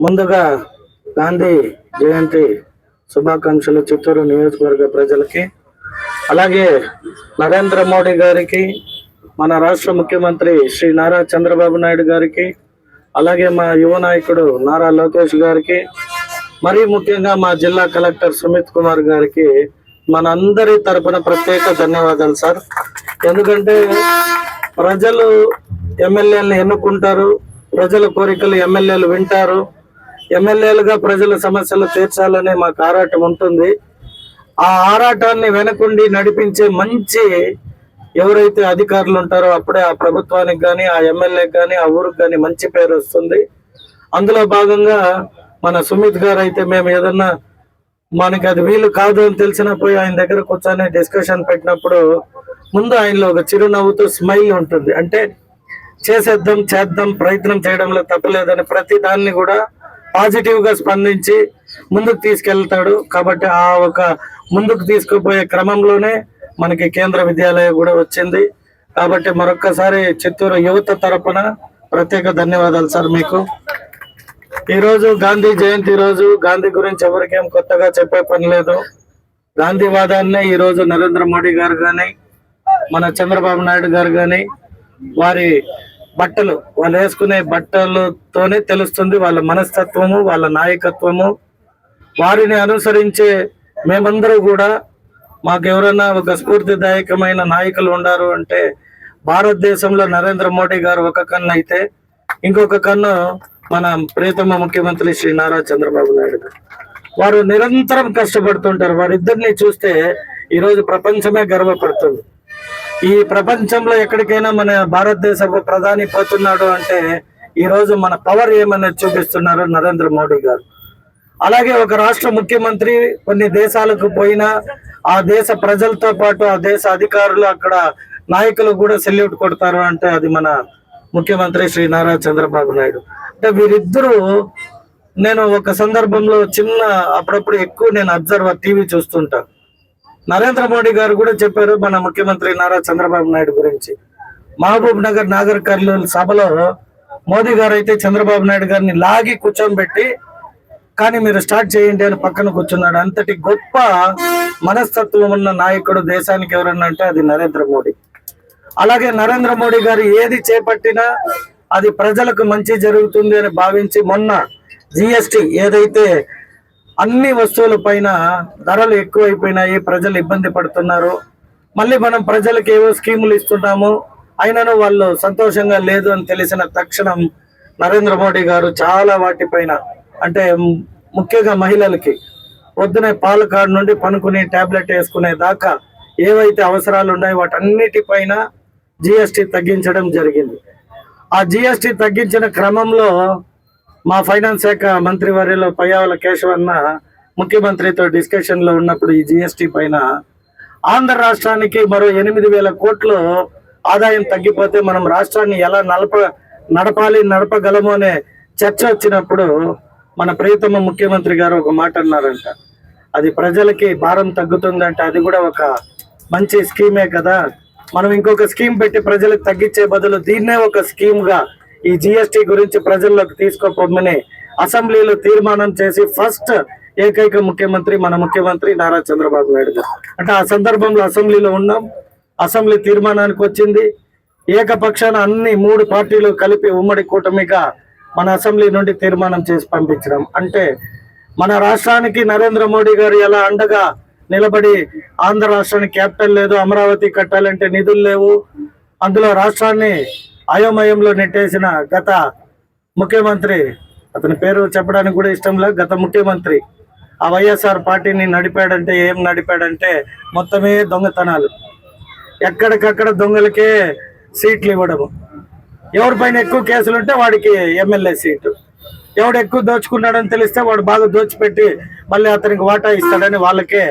ముందుగా గాంధీ జయంతి శుభాకాంక్షలు చిత్తూరు నియోజకవర్గ ప్రజలకి. అలాగే నరేంద్ర మోడీ గారికి మన రాష్ట్ర ముఖ్యమంత్రి శ్రీ నారా చంద్రబాబు నాయుడు గారికి అలాగే మా యువ నాయకుడు నారా లోకేష్ గారికి మరీ ముఖ్యంగా మా జిల్లా కలెక్టర్ సుమిత్ కుమార్ గారికి మన అందరి తరపున ప్రత్యేక ధన్యవాదాలు సార్. ఎందుకంటే ప్రజలు ఎమ్మెల్యేలను ఎన్నుకుంటారు ప్రజల కోరికలు ఎమ్మెల్యేలు వింటారు ఎమ్మెల్యేలుగా ప్రజల సమస్యలు తీర్చాలనే మాకు ఆరాటం ఉంటుంది. ఆ ఆరాటాన్ని వెనకుండి నడిపించే మంచి ఎవరైతే అధికారులు ఉంటారో అప్పుడే ఆ ప్రభుత్వానికి కానీ ఆ ఎమ్మెల్యేకి కానీ ఆ ఊరికి కానీ మంచి పేరు వస్తుంది. అందులో భాగంగా మన సుమిత్ గారు అయితే మేము ఏదన్నా మనకి అది వీలు కాదు అని తెలిసిన పోయి ఆయన దగ్గర కూర్చొని డిస్కషన్ పెట్టినప్పుడు ముందు ఆయనలో ఒక చిరునవ్వుతో స్మైల్ ఉంటుంది. అంటే చేసేద్దాం చేద్దాం ప్రయత్నం చేయడంలో తప్పలేదని ప్రతి దాన్ని కూడా పాజిటివ్గా స్పందించి ముందుకు తీసుకెళ్తాడు. కాబట్టి ఆ ఒక ముందుకు తీసుకుపోయే క్రమంలోనే మనకి కేంద్ర విద్యాలయం కూడా వచ్చింది. కాబట్టి మరొక్కసారి చిత్తూరు యువత తరపున ప్రత్యేక ధన్యవాదాలు సార్ మీకు. ఈ రోజు గాంధీ జయంతి రోజు గాంధీ గురించి ఎవరికేం కొత్తగా చెప్పే పని లేదు. గాంధీ ఈరోజు ఈ రోజు నరేంద్ర మోడీ గారు కానీ మన చంద్రబాబు నాయుడు గారు కానీ వారి బట్టలు. వాళ్ళు వేసుకునే బట్టలతోనే తెలుస్తుంది వాళ్ళ మనస్తత్వము వాళ్ళ నాయకత్వము. వారిని అనుసరించే మేమందరూ కూడా మాకు ఎవరైనా ఒక స్ఫూర్తిదాయకమైన నాయకులు ఉండారు అంటే భారతదేశంలో నరేంద్ర మోడీ గారు ఒక కన్ను అయితే ఇంకొక కన్ను మన ప్రియతమ ముఖ్యమంత్రి శ్రీ నారా చంద్రబాబు నాయుడు వారు నిరంతరం కష్టపడుతుంటారు. వారిద్దరిని చూస్తే ఈరోజు ప్రపంచమే గర్వపడుతుంది. ఈ ప్రపంచంలో ఎక్కడికైనా మన భారతదేశపు ప్రధాని పోతున్నాడు అంటే ఈ రోజు మన పవర్ ఏమనేది చూపిస్తున్నారు నరేంద్ర మోడీ గారు? అలాగే ఒక రాష్ట్ర ముఖ్యమంత్రి కొన్ని దేశాలకు పోయినా ఆ దేశ ప్రజలతో పాటు ఆ దేశ అధికారులు అక్కడ నాయకులు కూడా సెల్యూట్ కొడతారు అంటే అది మన ముఖ్యమంత్రి శ్రీ నారా చంద్రబాబు నాయుడు. అంటే వీరిద్దరూ నేను ఒక సందర్భంలో చిన్న అప్పుడప్పుడు ఎక్కువ నేను అబ్జర్వర్ టీవీ చూస్తుంటాను. నరేంద్ర మోడీ గారు కూడా చెప్పారు మన ముఖ్యమంత్రి నారా చంద్రబాబు నాయుడు గురించి. మహబూబ్ నగర్ నాగర్ కర్నూలు సభలో మోదీ గారు అయితే చంద్రబాబు నాయుడు గారిని లాగి కూర్చోబెట్టి కానీ మీరు స్టార్ట్ చేయండి అని పక్కన కూర్చున్నాడు. అంతటి గొప్ప మనస్తత్వం ఉన్న నాయకుడు దేశానికి ఎవరన్నా అంటే అది నరేంద్ర మోడీ. అలాగే నరేంద్ర మోడీ గారు ఏది చేపట్టినా అది ప్రజలకు మంచి జరుగుతుంది అని భావించి మొన్న జిఎస్టి ఏదైతే అన్ని వస్తువుల పైన ధరలు ఎక్కువైపోయినాయి ప్రజలు ఇబ్బంది పడుతున్నారు. మళ్ళీ మనం ప్రజలకు ఏవో స్కీములు ఇస్తున్నాము. అయినను వాళ్ళు సంతోషంగా లేదు అని తెలిసిన తక్షణం నరేంద్ర మోడీ గారు చాలా వాటిపైన అంటే ముఖ్యంగా మహిళలకి పొద్దునే పాల కార్డు నుండి పనుకుని టాబ్లెట్ వేసుకునే దాకా ఏవైతే అవసరాలు ఉన్నాయో వాటన్నిటిపైన జిఎస్టి తగ్గించడం జరిగింది. ఆ జిఎస్టి తగ్గించిన క్రమంలో మా ఫైనాన్స్ శాఖ మంత్రి వర్యలో పయ్యావుల కేశవన్న ముఖ్యమంత్రితో డిస్కషన్లో ఉన్నప్పుడు ఈ జిఎస్టీ పైన ఆంధ్ర రాష్ట్రానికి మరో ఎనిమిది వేల కోట్లు ఆదాయం తగ్గిపోతే మనం రాష్ట్రాన్ని ఎలా నడప నడపాలి నడపగలము అనే చర్చ వచ్చినప్పుడు మన ప్రియతమ ముఖ్యమంత్రి గారు ఒక మాట అన్నారంట. అది ప్రజలకి భారం తగ్గుతుందంటే అది కూడా ఒక మంచి స్కీమే కదా? మనం ఇంకొక స్కీమ్ పెట్టి ప్రజలకు తగ్గించే బదులు దీన్నే ఒక స్కీమ్గా ఈ జిఎస్టి గురించి ప్రజల్లోకి తీసుకోపోమని అసెంబ్లీలో తీర్మానం చేసి ఫస్ట్ ఏకైక ముఖ్యమంత్రి మన ముఖ్యమంత్రి నారా చంద్రబాబు నాయుడు గారు. అంటే ఆ సందర్భంలో అసెంబ్లీలో ఉన్నాం. అసెంబ్లీ తీర్మానానికి వచ్చింది. ఏకపక్షాన అన్ని మూడు పార్టీలు కలిపి ఉమ్మడి కూటమిగా మన అసెంబ్లీ నుండి తీర్మానం చేసి పంపించడం అంటే మన రాష్ట్రానికి నరేంద్ర మోడీ గారు ఎలా అండగా నిలబడి ఆంధ్ర రాష్ట్రానికి క్యాపిటల్ లేదు అమరావతి కట్టాలంటే నిధులు లేవు అందులో రాష్ట్రాన్ని అయోమయంలో నెట్టేసిన గత ముఖ్యమంత్రి అతని పేరు చెప్పడానికి కూడా ఇష్టం లేదు గత ముఖ్యమంత్రి. ఆ వైఎస్ఆర్ పార్టీని నడిపాడంటే ఏం నడిపాడంటే మొత్తమే దొంగతనాలు. ఎక్కడికక్కడ దొంగలకే సీట్లు ఇవ్వడము. ఎవరిపైన ఎక్కువ కేసులు ఉంటే వాడికి ఎమ్మెల్యే సీటు. ఎవడు ఎక్కువ దోచుకున్నాడని తెలిస్తే వాడు బాగా దోచిపెట్టి మళ్ళీ అతనికి వాటా ఇస్తాడని వాళ్ళకే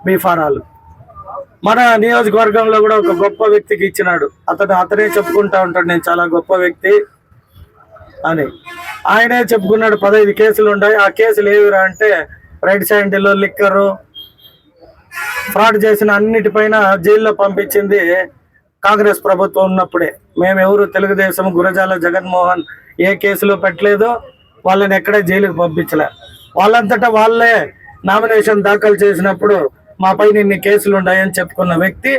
బీఫారాలు. మన నియోజకవర్గంలో కూడా ఒక గొప్ప వ్యక్తికి ఇచ్చినాడు. అతను అతనే చెప్పుకుంటా ఉంటాడు నేను చాలా గొప్ప వ్యక్తి అని. ఆయనే చెప్పుకున్నాడు పదహైదు కేసులు ఉన్నాయి. ఆ కేసులు ఏవిరా అంటే రెడ్ శాండిల్ లిక్కరు ఫ్రాడ్ చేసిన అన్నిటిపైన జైల్లో పంపించింది కాంగ్రెస్ ప్రభుత్వం ఉన్నప్పుడే. మేము ఎవరు తెలుగుదేశం గురజాల జగన్మోహన్ ఏ కేసులో పెట్టలేదు వాళ్ళని ఎక్కడే జైలుకి పంపించలే. వాళ్ళంతటా వాళ్ళే నామినేషన్ దాఖలు చేసినప్పుడు మా పైన ఇన్ని కేసులు ఉన్నాయని చెప్పుకున్న వ్యక్తి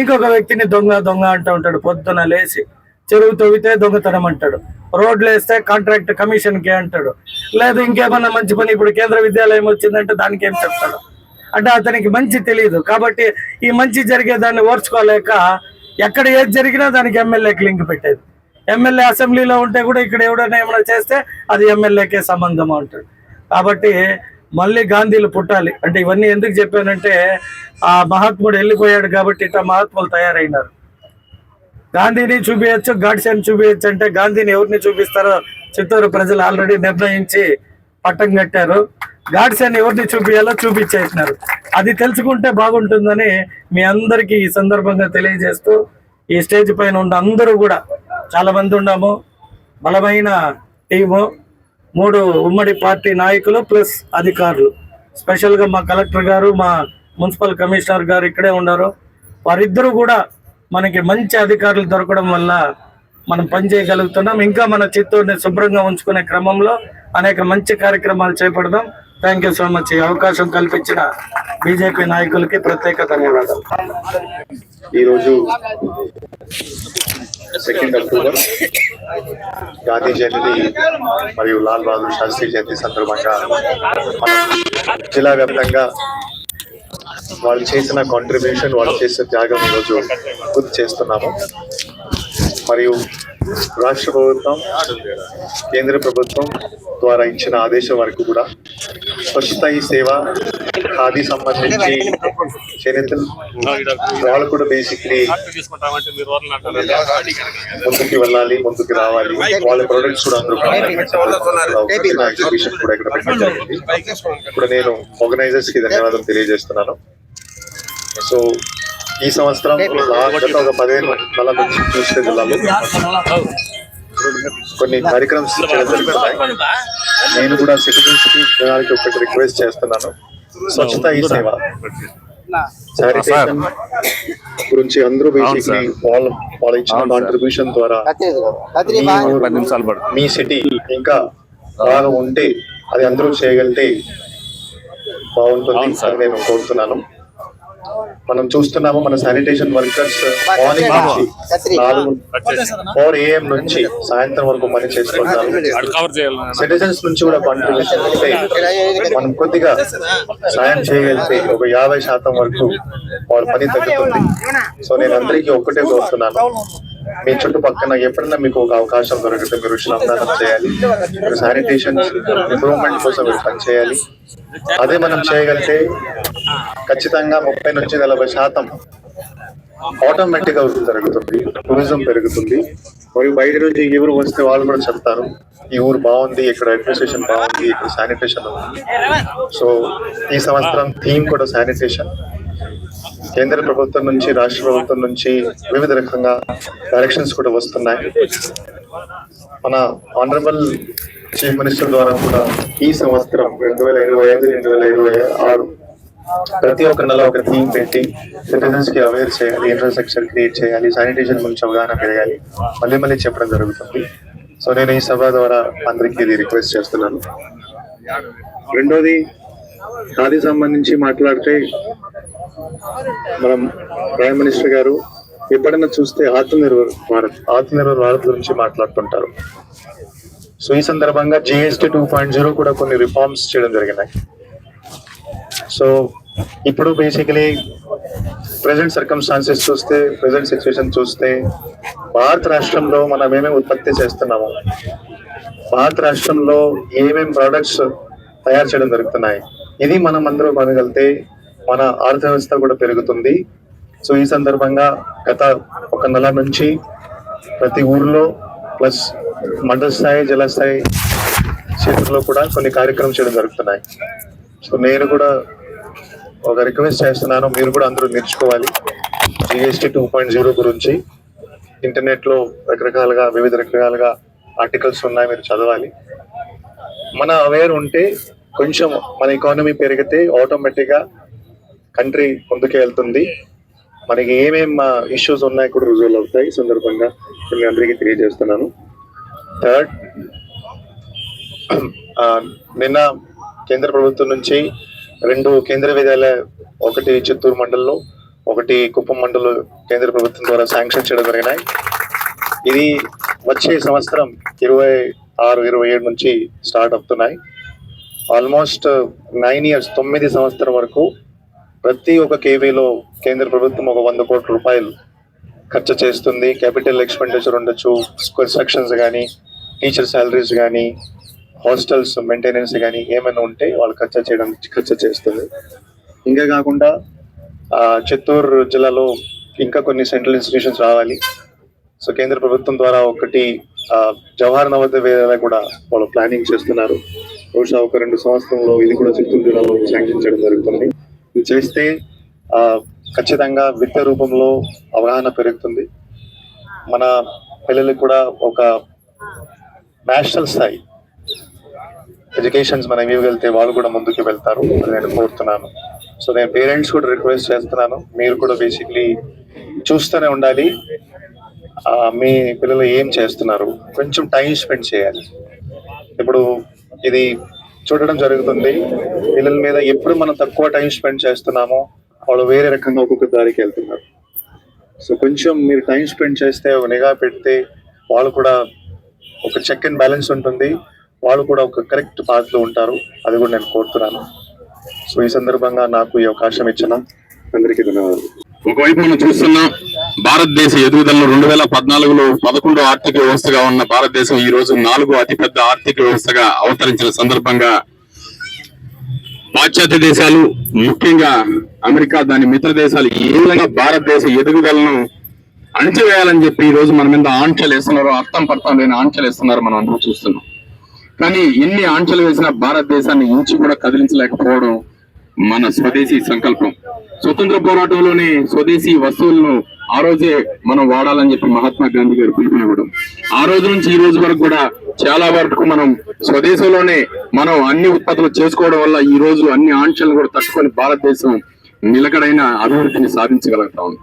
ఇంకొక వ్యక్తిని దొంగ దొంగ అంటూ ఉంటాడు. పొద్దున లేచి చెరువు తవ్వితే దొంగతనం అంటాడు. రోడ్లు వేస్తే కాంట్రాక్ట్ కమిషన్కే అంటాడు. లేదు ఇంకేమన్నా మంచి పని ఇప్పుడు కేంద్ర విద్యాలయం వచ్చిందంటే దానికి ఏం చెప్తాడు? అంటే అతనికి మంచి తెలియదు కాబట్టి ఈ మంచి జరిగే దాన్ని ఓర్చుకోలేక ఎక్కడ ఏది జరిగినా దానికి ఎమ్మెల్యేకి లింక్ పెట్టేది. ఎమ్మెల్యే అసెంబ్లీలో ఉంటే కూడా ఇక్కడ ఎవడైనా ఏమైనా చేస్తే అది ఎమ్మెల్యేకే సంబంధం అంటాడు. కాబట్టి మళ్ళీ గాంధీలు పుట్టాలి. అంటే ఇవన్నీ ఎందుకు చెప్పానంటే ఆ మహాత్ముడు వెళ్ళిపోయాడు కాబట్టి ఇట్లా మహాత్ములు తయారైనారు. గాంధీని చూపించచ్చు గాడ్సేని చూపించచ్చు అంటే గాంధీని ఎవరిని చూపిస్తారో చిత్తూరు ప్రజలు ఆల్రెడీ నిర్ణయించి పట్టం కట్టారు. గాడ్సేని ఎవరిని చూపించాలో చూపించేసినారు. అది తెలుసుకుంటే బాగుంటుందని మీ అందరికీ ఈ సందర్భంగా తెలియజేస్తూ ఈ స్టేజ్ పైన ఉన్న అందరూ కూడా చాలా మంది ఉన్నాము. బలమైన టీము. మూడు ఉమ్మడి పార్టీ నాయకులు ప్లస్ అధికారులు. స్పెషల్గా మా కలెక్టర్ గారు మా మున్సిపల్ కమిషనర్ గారు ఇక్కడే ఉన్నారు. వారిద్దరూ కూడా మనకి మంచి అధికారులు దొరకడం వల్ల మనం పని చేయగలుగుతున్నాం. ఇంకా మన చిత్తూరుని శుభ్రంగా ఉంచుకునే క్రమంలో అనేక మంచి కార్యక్రమాలు చేపడదాం. థ్యాంక్ యూ సో మచ్ ఈ అవకాశం కల్పించిన బీజేపీ నాయకులకి ప్రత్యేక ధన్యవాదాలు. ఈరోజు సెకండ్ అక్టోబర్ గాంధీ జయంతి మరియు లాల్ బహదూర్ శాస్త్రి జయంతి సందర్భంగా జిల్లా వ్యాప్తంగా వాళ్ళు చేసిన కాంట్రిబ్యూషన్ వాళ్ళు చేసిన త్యాగం ఈరోజు గుర్తు చేస్తున్నాము. మరియు రాష్ట్ర ప్రభుత్వం కేంద్ర ప్రభుత్వం ద్వారా ఇచ్చిన ఆదేశం వరకు కూడా స్వచ్ఛత ఈ సేవ ఖాదీ సంబంధించి చేనేతలు వాళ్ళు కూడా బేసిక్లీ ముందుకి వెళ్ళాలి ముందుకి రావాలి. వాళ్ళ ప్రొడక్ట్స్ కూడా అందరూ ఎగ్జిబిషన్ కూడా ఇక్కడ పెట్టడం జరిగింది. ఇప్పుడు నేను ఆర్గనైజర్స్కి ధన్యవాదాలు తెలియజేస్తున్నాను. సో ఈ సంవత్సరం గత ఒక పదిహేను నెలల నుంచి చూస్తే జిల్లాలో కొన్ని కార్యక్రమాలు చేయడం జరుగుతున్నాయి నేను కూడా సిటిజన్స్కి జనాలకి ఒకటి రిక్వెస్ట్ చేస్తున్నాను. స్వచ్ఛత ఈ సేవ. శానిటేషన్ గురించి అందరూ బేసిక్లీ వాళ్ళ వాళ్ళ ఇచ్చిన కాంట్రిబ్యూషన్ ద్వారా మీ సిటీ ఇంకా బాగా ఉంటే అది అందరూ చేయగలిగితే బాగుంటుంది అని నేను కోరుతున్నాను. మనం చూస్తున్నాము మన శానిటేషన్ వర్కర్స్ మార్నింగ్ నుంచి నాలుగు ఫోర్ ఏఎం నుంచి సాయంత్రం వరకు పని చేసుకుంటారు కవర్ చేయాలి. సిటిజన్స్ నుంచి కూడా కాంట్రిబ్యూషన్ అయితే మనం కొద్దిగా సాయం చేయగలిగితే ఒక యాభై శాతం వరకు వాళ్ళ పని తగ్గుతుంది. సో నేను అందరికీ ఒక్కటే కోరుతున్నాను. మీ చుట్టుపక్కన ఎప్పుడైనా మీకు ఒక అవకాశం దొరికితే మీరు శ్రమదానం చేయాలి. మీరు శానిటేషన్ ఇంప్రూవ్మెంట్ కోసం మీరు పని చేయాలి అదే మనం చేయగలిగితే ఖచ్చితంగా ముప్పై నుంచి నలభై శాతం ఆటోమేటిక్గా జరుగుతుంది. టూరిజం పెరుగుతుంది. మరియు బయట నుంచి ఎవరు వస్తే వాళ్ళు కూడా చెప్తారు ఈ ఊరు బాగుంది ఇక్కడ అడ్మినిస్ట్రేషన్ బాగుంది ఇక్కడ శానిటేషన్ ఉంది. సో ఈ సంవత్సరం థీమ్ కూడా శానిటేషన్ కేంద్ర ప్రభుత్వం నుంచి రాష్ట్ర ప్రభుత్వం నుంచి వివిధ రకంగా డైరెక్షన్స్ కూడా వస్తున్నాయి. మన ఆనరబుల్ చీఫ్ మినిస్టర్ ద్వారా కూడా ఈ సంవత్సరం రెండు వేల ఇరవై ఐదు రెండు వేల ఇరవై ఆరు ప్రతి ఒక్క నెల ఒక థీమ్ పెట్టి సిటిజన్స్కి అవేర్ చేయాలి ఇన్ఫ్రాస్ట్రక్చర్ క్రియేట్ చేయాలి శానిటేషన్ గురించి అవగాహన పెరగాలి. మళ్ళీ మళ్ళీ చెప్పడం జరుగుతుంది. సో నేను ఈ సభ ద్వారా అందరికీ ఇది రిక్వెస్ట్ చేస్తున్నాను. రెండోది ఖాదీ సంబంధించి మాట్లాడితే మనం ప్రైమ్ మినిస్టర్ గారు ఎప్పుడైనా చూస్తే ఆత్మనిర్భర్ భారత్ ఆత్మనిర్భర్ భారత్ గురించి మాట్లాడుతుంటారు. సో ఈ సందర్భంగా జిఎస్టీ టూ పాయింట్ జీరో కూడా కొన్ని రిఫార్మ్స్ చేయడం జరిగినాయి. సో ఇప్పుడు బేసికలీ ప్రజెంట్ సర్కమ్స్టాన్సెస్ చూస్తే ప్రజెంట్ సిచ్యువేషన్ చూస్తే భారత రాష్ట్రంలో మనం ఏమేమి ఉత్పత్తి చేస్తున్నాము భారత రాష్ట్రంలో ఏమేమి ప్రోడక్ట్స్ తయారు చేయడం జరుగుతున్నాయి ఇది మనం అందరూ కొనగలితే మన ఆర్థిక వ్యవస్థ కూడా పెరుగుతుంది. సో ఈ సందర్భంగా గత ఒక నెల నుంచి ప్రతి ఊర్లో ప్లస్ మండల స్థాయి జలస్థాయి క్షేత్రంలో కూడా కొన్ని కార్యక్రమం చేయడం జరుగుతున్నాయి. సో నేను కూడా ఒక రిక్వెస్ట్ చేస్తున్నాను మీరు కూడా అందరూ నేర్చుకోవాలి. జిఎస్టీ టూ పాయింట్ జీరో గురించి ఇంటర్నెట్లో రకరకాలుగా వివిధ రకాలుగా ఆర్టికల్స్ ఉన్నాయి మీరు చదవాలి. మన అవేర్ ఉంటే కొంచెం మన ఎకానమీ పెరిగితే ఆటోమేటిక్గా కంట్రీ ముందుకు వెళ్తుంది. మనకి ఏమేం ఇష్యూస్ ఉన్నాయి కూడా రుజువులు అవుతాయి సందర్భంగా మీ అందరికీ తెలియజేస్తున్నాను. థర్డ్ నిన్న కేంద్ర ప్రభుత్వం నుంచి రెండు కేంద్ర విద్యాలయ ఒకటి చిత్తూరు మండలంలో ఒకటి కుప్పం మండలం కేంద్ర ప్రభుత్వం ద్వారా శాంక్షన్ చేయడం జరిగినాయి. ఇది వచ్చే సంవత్సరం ఇరవై ఆరు ఇరవై ఏడు నుంచి స్టార్ట్ అవుతున్నాయి. ఆల్మోస్ట్ నైన్ ఇయర్స్ తొమ్మిది సంవత్సరం వరకు ప్రతి ఒక్క కేవీలో కేంద్ర ప్రభుత్వం ఒక వంద కోట్ల రూపాయలు ఖర్చు చేస్తుంది. క్యాపిటల్ ఎక్స్పెండిచర్ ఉండొచ్చు కన్స్ట్రక్షన్స్ కానీ టీచర్ శాలరీస్ కానీ హాస్టల్స్ మెయింటెనెన్స్ కానీ ఏమైనా ఉంటే వాళ్ళు ఖర్చు చేయడం ఖర్చు చేస్తుంది. ఇంకా కాకుండా చిత్తూరు జిల్లాలో ఇంకా కొన్ని సెంట్రల్ ఇన్స్టిట్యూషన్స్ రావాలి. సో కేంద్ర ప్రభుత్వం ద్వారా ఒకటి జవహర్ నవోదయ విద్యాలయ కూడా వాళ్ళు ప్లానింగ్ చేస్తున్నారు. బహుశా ఒక రెండు సంవత్సరంలో ఇది కూడా చిత్తూరు జిల్లాలో శాంక్షన్ చేయడం జరుగుతుంది. ఇది చేస్తే ఖచ్చితంగా విద్య రూపంలో అవగాహన పెరుగుతుంది. మన పిల్లలకు కూడా ఒక నేషనల్ స్థాయి ఎడ్యుకేషన్స్ మనం ఇవ్వగలిగితే వాళ్ళు కూడా ముందుకు వెళ్తారు అని నేను కోరుతున్నాను. సో నేను పేరెంట్స్ కూడా రిక్వెస్ట్ చేస్తున్నాను. మీరు కూడా బేసిక్లీ చూస్తూనే ఉండాలి. మీ పిల్లలు ఏం చేస్తున్నారు? కొంచెం టైం స్పెండ్ చేయాలి. ఇప్పుడు ఇది చూడడం జరుగుతుంది. పిల్లల మీద ఎప్పుడు మనం తక్కువ టైం స్పెండ్ చేస్తున్నామో వాళ్ళు వేరే రకంగా ఒక్కొక్క దారికి వెళ్తున్నారు. సో కొంచెం మీరు టైం స్పెండ్ చేస్తే ఒక నిఘా పెడితే వాళ్ళు కూడా ఒక చెక్ అండ్ బ్యాలెన్స్ ఉంటుంది. వాళ్ళు కూడా ఒక కరెక్ట్ పాత్రలో ఉంటారు. అది కూడా నేను కోరుతున్నాను. సో ఈ సందర్భంగా నాకు ఈ అవకాశం ఇచ్చిన అందరికీ ధన్యవాదాలు. ఒకవైపు మనం చూస్తున్నాం భారతదేశ ఎదుగుదలను రెండు వేల పద్నాలుగులో పదకొండో ఆర్థిక వ్యవస్థగా ఉన్న భారతదేశం ఈ రోజు నాలుగో అతిపెద్ద ఆర్థిక వ్యవస్థగా అవతరించిన సందర్భంగా పాశ్చాత్య దేశాలు ముఖ్యంగా అమెరికా దాని మిత్ర దేశాలు ఏ విధంగా భారతదేశ ఎదుగుదలను అణచివేయాలని చెప్పి ఈ రోజు మన మీద ఆంక్షలు వేస్తున్నారు అర్థం పర్థం లేని ఆంక్షలు వేస్తున్నారు మనం అందరూ చూస్తున్నాం. కానీ ఎన్ని ఆంక్షలు వేసినా భారతదేశాన్ని ఇంచి కూడా కదిలించలేకపోవడం మన స్వదేశీ సంకల్పం. స్వతంత్ర పోరాటంలోని స్వదేశీ వస్తువులను ఆ రోజే మనం వాడాలని చెప్పి మహాత్మా గాంధీ గారు పిలుపునివ్వడం. ఆ రోజు నుంచి ఈ రోజు వరకు కూడా చాలా వరకు మనం స్వదేశంలోనే మనం అన్ని ఉత్పత్తులు చేసుకోవడం వల్ల ఈ రోజు అన్ని ఆంక్షలను కూడా తట్టుకొని భారతదేశం నిలకడైన అభివృద్ధిని సాధించగలుగుతా ఉంది.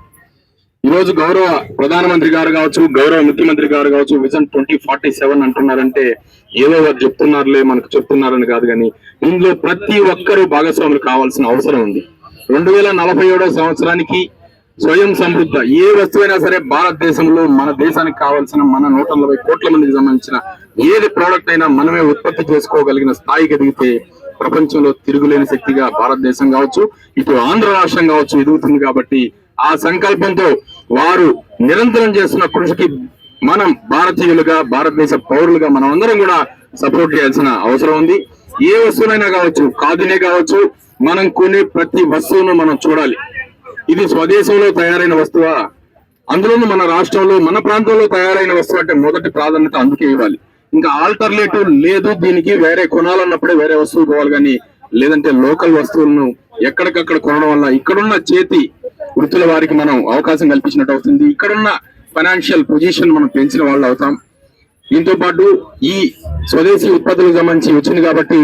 ఈ రోజు గౌరవ ప్రధానమంత్రి గారు కావచ్చు గౌరవ ముఖ్యమంత్రి గారు కావచ్చు విజన్ ట్వంటీ ఫార్టీ సెవెన్ అంటున్నారంటే ఏదో వారు చెప్తున్నారులే మనకు చెప్తున్నారని కాదు కానీ ఇందులో ప్రతి ఒక్కరూ భాగస్వాములు కావాల్సిన అవసరం ఉంది. రెండు వేల నలభై ఏడో సంవత్సరానికి స్వయం సమృద్ధ ఏ వస్తువైనా సరే భారతదేశంలో మన దేశానికి కావాల్సిన మన నూట నలభై కోట్ల మందికి సంబంధించిన ఏది ప్రోడక్ట్ అయినా మనమే ఉత్పత్తి చేసుకోగలిగిన స్థాయికి ఎదిగితే ప్రపంచంలో తిరుగులేని శక్తిగా భారతదేశం కావచ్చు ఇటు ఆంధ్ర రాష్ట్రం కావచ్చు ఎదుగుతుంది కాబట్టి ఆ సంకల్పంతో వారు నిరంతరం చేస్తున్న కృషికి మనం భారతీయులుగా భారతదేశ పౌరులుగా మనం అందరం కూడా సపోర్ట్ చేయాల్సిన అవసరం ఉంది. ఏ వస్తువునైనా కావచ్చు కాదునే కావచ్చు మనం కొనే ప్రతి వస్తువును మనం చూడాలి. ఇది స్వదేశంలో తయారైన వస్తువా? అందులోనూ మన రాష్ట్రంలో మన ప్రాంతంలో తయారైన వస్తువు అంటే మొదటి ప్రాధాన్యత అందుకే ఇవ్వాలి. ఇంకా ఆల్టర్నేటివ్ లేదు దీనికి వేరే కొనాలన్నప్పుడే వేరే వస్తువు పోవాలి కానీ లేదంటే లోకల్ వస్తువులను ఎక్కడికక్కడ కొనడం వల్ల ఇక్కడున్న చేతి వృత్తుల వారికి మనం అవకాశం కల్పించినట్టు అవుతుంది. ఇక్కడున్న ఫైనాన్షియల్ పొజిషన్ మనం పెంచిన వాళ్ళు అవుతాం. దీంతో పాటు ఈ స్వదేశీ ఉత్పత్తులకు సంబంధించి వచ్చింది కాబట్టి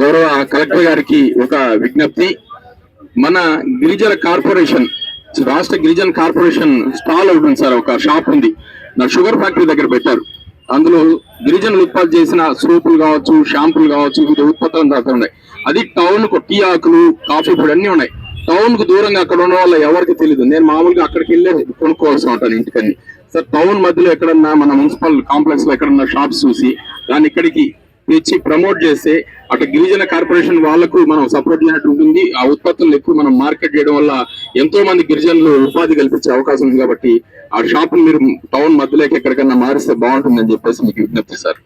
గౌరవ కలెక్టర్ గారికి ఒక విజ్ఞప్తి. మన గిరిజన కార్పొరేషన్ రాష్ట్ర గిరిజన కార్పొరేషన్ స్టాల్ ఒకటి ఉంది సార్ ఒక షాప్ ఉంది. నా షుగర్ ఫ్యాక్టరీ దగ్గర పెట్టారు. అందులో గిరిజనులు ఉత్పత్తి చేసిన సోపులు కావచ్చు షాంపూలు కావచ్చు వివిధ ఉత్పత్తులు దాకా ఉన్నాయి. అది టౌన్కు టీ ఆకులు కాఫీ పొడి అన్ని ఉన్నాయి. టౌన్కు దూరంగా అక్కడ ఉన్న వాళ్ళ ఎవరికి తెలియదు నేను మామూలుగా అక్కడికి వెళ్ళి కొనుక్కోవాల్సి ఉంటాను ఇంటికని సార్ టౌన్ మధ్యలో ఎక్కడన్నా మన మున్సిపల్ కాంప్లెక్స్లో ఎక్కడన్నా షాప్స్ చూసి దాన్ని ఇక్కడికి ఇచ్చి ప్రమోట్ చేస్తే అటు గిరిజన కార్పొరేషన్ వాళ్ళకు మనం సపోర్ట్ చేసినట్టు ఉంటుంది. ఆ ఉత్పత్తులను ఎక్కువ మనం మార్కెట్ చేయడం వల్ల ఎంతో మంది గిరిజనులు ఉపాధి కల్పించే అవకాశం ఉంది కాబట్టి ఆ షాప్ మీరు టౌన్ మధ్యలోకి ఎక్కడికన్నా మారిస్తే బాగుంటుందని చెప్పేసి మీకు విజ్ఞప్తి సార్.